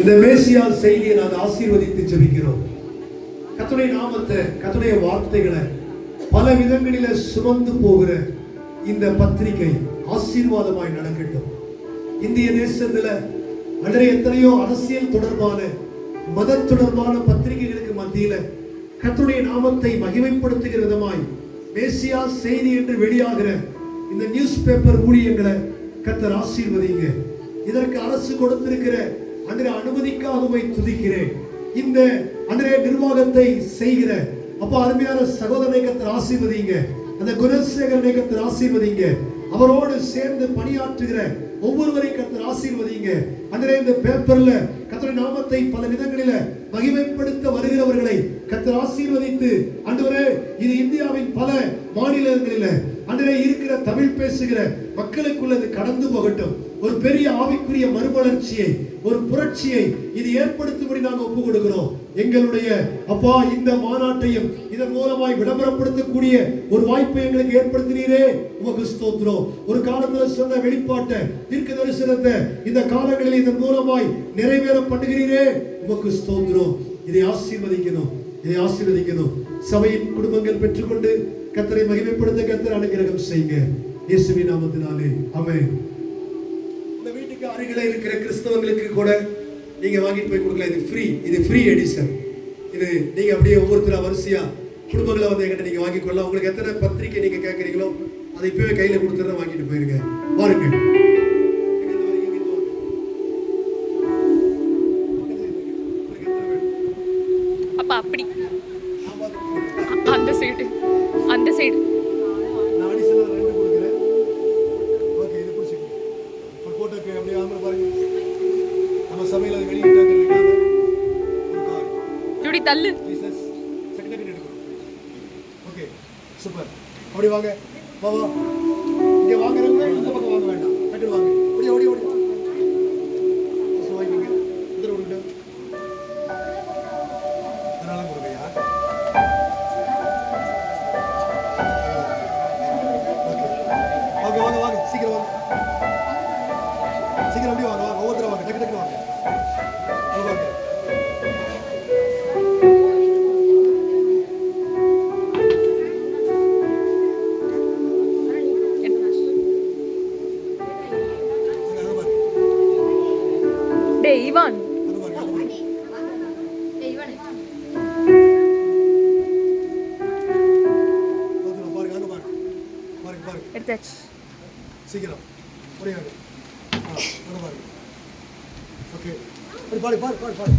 இந்த மேசியா செய்தியை நாங்கள் ஆசீர்வதித்து ஜெபிக்கிறோம். கத்துடைய நாமத்தை கத்துடைய வார்த்தைகளை பல விதங்களில சுமந்து போகிற இந்த பத்திரிகை ஆசீர்வாதமாய் நடக்கட்டும். இந்திய தேசத்துல அன்றைய எத்தனையோ அரசியல் தொடர்பான மத தொடர்பான பத்திரிகைகளுக்கு மத்தியில கத்துடைய நாமத்தை மகிமைப்படுத்துகிற விதமாய் மேசியா செய்தி என்று வெளியாகிற இந்த நியூஸ் பேப்பர் ஊழியங்களை கத்தர் ஆசீர்வதிங்க இதற்கு அரசு கொடுத்திருக்கிற அன்றைய அனுமதிக்காகவே துதிக்கிறேன். இந்த அன்றைய நிர்வாகத்தை செய்கிற அப்போ அருமையான சகோதரனை கத்தர் ஆசீர்வதிங்க. அந்த குணசேகரனை கத்தர் ஆசீர்வதிங்க. அவரோடு சேர்ந்து பணியாற்றுகிற ஒவ்வொருவரை கத்தர் ஆசீர்வதிங்க. அன்றைய இந்த பேப்பர்ல கத்தருடைய நாமத்தை பல விதங்களில மகிமைப்படுத்த வருகிறவர்களை கத்தர் ஆசீர்வதித்து அன்றுவரே இது இந்தியாவின் பல மாநிலங்களில அன்றைய இருக்கிற தமிழ் பேசுகிற மக்களுக்குள்ள இது கடந்து போகட்டும். ஒரு பெரிய ஆவிக்குரிய மறுமலர்ச்சியை ஒரு புரட்சியை இது ஏற்படுத்தும்படி நாங்கள் ஒப்பு கொடுக்கிறோம் எங்களுடைய அப்பா இந்த மாநாட்டையும் இதன் மூலமாய் விளம்பரப்படுத்தக்கூடிய ஒரு வாய்ப்பை எங்களுக்கு ஏற்படுத்தினீரே. உமக்கு ஸ்தோத்திரம். ஒரு காலத்துல சொன்ன வெளிப்பாட்டை தீர்க்க தரிசனத்தை இந்த காலங்களில் இதன் மூலமாய் நிறைவேற பண்ணுகிறீரே. உமக்கு ஸ்தோத்திரம். இதை ஆசீர்வதிக்கணும். இதை ஆசீர்வதிக்கணும். சபையின் குடும்பங்கள் பெற்றுக்கொண்டு கத்தரை மகிமைப்படுத்த கத்தர் அனுகிரகம் செய்யுங்க. இயேசுவி நாமத்தினாலே. அமே இந்த வீட்டுக்கு அருகில இருக்கிற கிறிஸ்தவங்களுக்கு கூட நீங்க வாங்கிட்டு போய் கொடுக்கலாம். இது ஃப்ரீ இது ஃப்ரீ எடிஷன் இது நீங்க அப்படியே ஒவ்வொருத்தரா வரிசையா குடும்பங்களை வந்து எங்கிட்ட நீங்க வாங்கி கொள்ளலாம். உங்களுக்கு எத்தனை பத்திரிக்கை நீங்க கேட்கறீங்களோ அதை இப்பவே கையில கொடுத்துறேன் வாங்கிட்டு போயிருங்க. பாருங்க அப்படி. இப்படி தள்ளு? ஓகே சூப்பர் அப்படி வாங்க. வா வா. இங்கே வாங்குறவங்க சீக்கிரம். புரியாது? ஆ அங்க பாருங்க ஓகே. பாரு பாரு பாரு பாரு பாரு